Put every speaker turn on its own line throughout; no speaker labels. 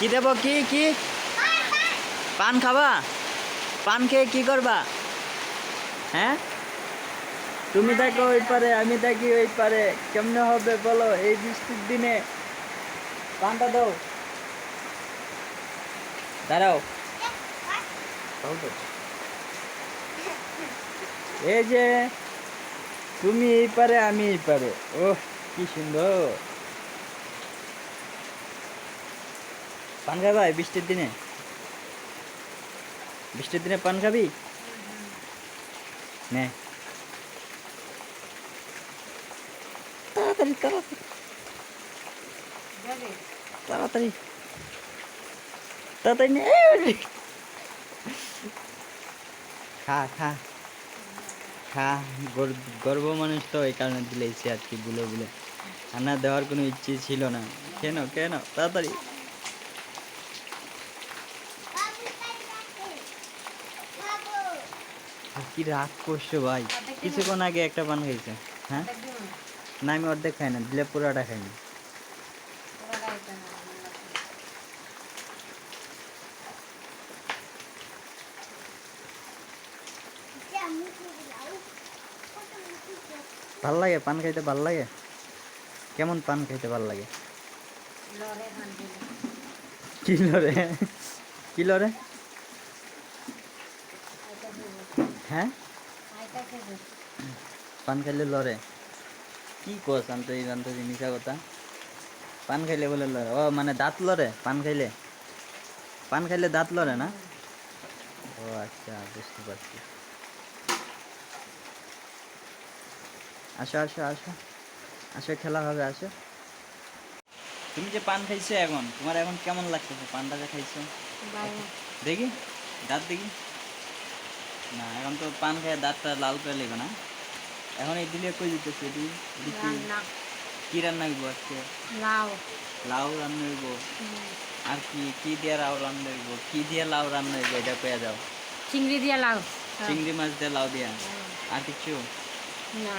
কি দেব? কি কি? পান খাবা? পান খেয়ে কি করবা? হ্যাঁ? তুমি দেখো ওই পারে, আমি দেখি ওই পারে। কেমনে হবে বলো? এই বৃষ্টির দিনে। পানটা দাও। দাঁড়াও। এই যে, তুমি এই পারে, আমি এই পারে। ও কি সুন্দর। পান খাবা এই বৃষ্টির দিনে? বৃষ্টির দিনে পান খাবি? নে। তাড়াতাড়ি তাড়াতাড়ি। তাড়াতাড়ি। তাড়াতাড়ি নে খা খা। খা গর- গর্ব মানুষ তো এই কারণে দিলেছি আর কি বুলে বুলে আর না দেওয়ার কোনো ইচ্ছে ছিল না। কেন কেন? তাড়াতাড়ি। কি রাগ করছ ভাই? কিছুক্ষণ আগে একটা পান খাইছে হ্যাঁ? না আমি অর্ধেক খাই না দিলে পুরাটা খাইনি ভালো লাগে পান খাইতে ভালো লাগে? কেমন পান খাইতে ভালো লাগে? কি লরে কি লরে হ্যাঁ? পান খাইলে লরে কি কস আন্ত এই আন্ত মিশা কথা? পান খাইলে বলে লরে ও মানে দাঁত লরে পান খাইলে? পান খাইলে দাঁত লরে না? ও আচ্ছা বুঝতে পারছি। আসো আসো আসো। আসো খেলা হবে আসো। তুমি যে পান খাইছো এখন তোমার এখন কেমন লাগতেছে? পানটা যে খাইছো? দেখি দাঁত দেখি। না এখন তো পান খেয়ে দাঁতটা লাল করে লেগে না। এখন এই দিলে কই দিতেছে এটি? কি? রান্না। হইব আজকে?
লাউ।
লাউ রান্না হইব আর কি কি দিয়ে লাউ রান্না হইব কি দিয়ে লাউ রান্না হইব এটা কয়ে যাও
চিংড়ি দিয়ে লাউ।
চিংড়ি মাছ দিয়ে লাউ দিয়া? আর কিছু?
না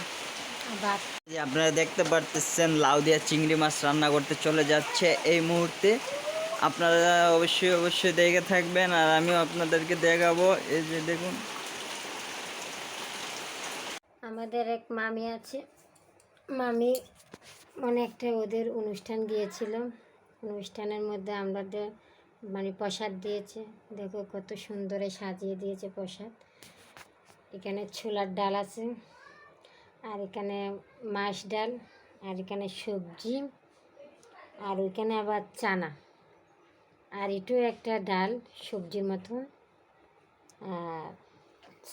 যে আপনারা দেখতে পারতেছেন লাউ দিয়া চিংড়ি মাছ রান্না করতে চলে যাচ্ছে এই মুহূর্তে। আপনারা অবশ্যই অবশ্যই দেখে থাকবেন আর আমিও আপনাদেরকে দেখাবো। এই যে দেখুন।
আমাদের এক মামি আছে। মামি মানে একটা ওদের অনুষ্ঠান গিয়েছিল। অনুষ্ঠানের মধ্যে আমাদের মানে প্রসাদ দিয়েছে। দেখো কত সুন্দরে সাজিয়ে দিয়েছে প্রসাদ। এখানে ছোলার ডাল আছে আর এখানে মাছ ডাল আর এখানে সবজি আর ওইখানে আবার চানা। আর এটাও একটা ডাল সবজির মতন। আর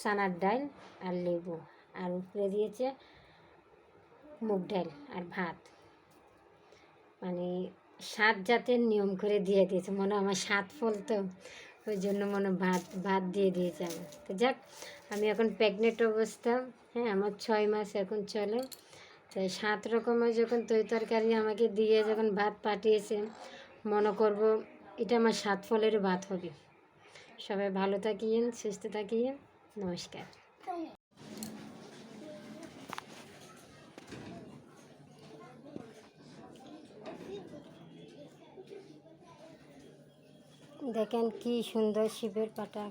চানার ডাল আর লেবু। আর উপরে দিয়েছে মুগ ডাল আর ভাত। মানে সাত জাতের নিয়ম করে দিয়ে দিয়েছে। মনে আমার সাত ফল তো ওই জন্য মনে ভাত ভাত দিয়ে দিয়েছে আমার তো যাক, আমি এখন প্রেগনেন্ট অবস্থা হ্যাঁ আমার ছয় মাস এখন চলে। তো সাত রকমের যখন তৈ তরকারি আমাকে দিয়ে যখন ভাত পাঠিয়েছে, মনে করব এটা আমার সাত ফলের ভাত হবে। সবাই ভালো থাকিয়েন, সুস্থ থাকিয়েন, নমস্কার। দেখেন কি সুন্দর শিবের পাটা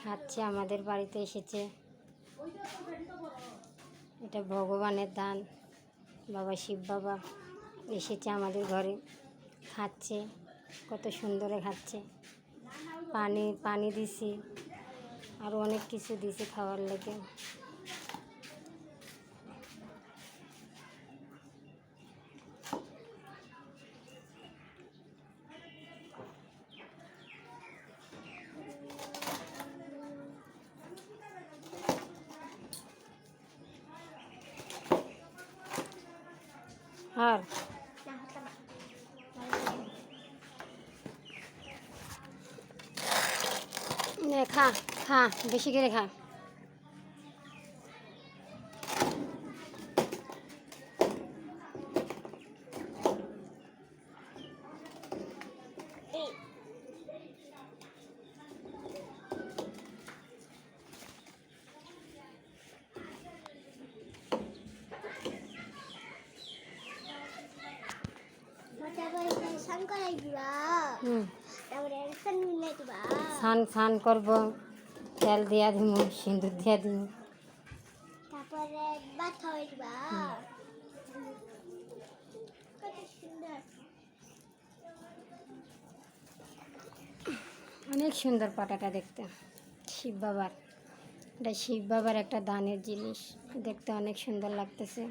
খাচ্ছে, আমাদের বাড়িতে এসেছে। এটা ভগবানের দান, বাবা শিব বাবা এসেছে আমাদের ঘরে, খাচ্ছে, কত সুন্দরে খাচ্ছে। পানি পানি দিছি, আর অনেক কিছু দিছি খাওয়ার লেগে। নে খা খা বেশি করে খা। স্নান স্নান করব। তেল দিয়া দিমু সিঁদুর দিয়া
তারপরে ভাত দিবা।
অনেক সুন্দর পাটাটা দেখতে। শিব বাবার। এটা শিব বাবার একটা দানের জিনিস। দেখতে অনেক সুন্দর লাগতেছে।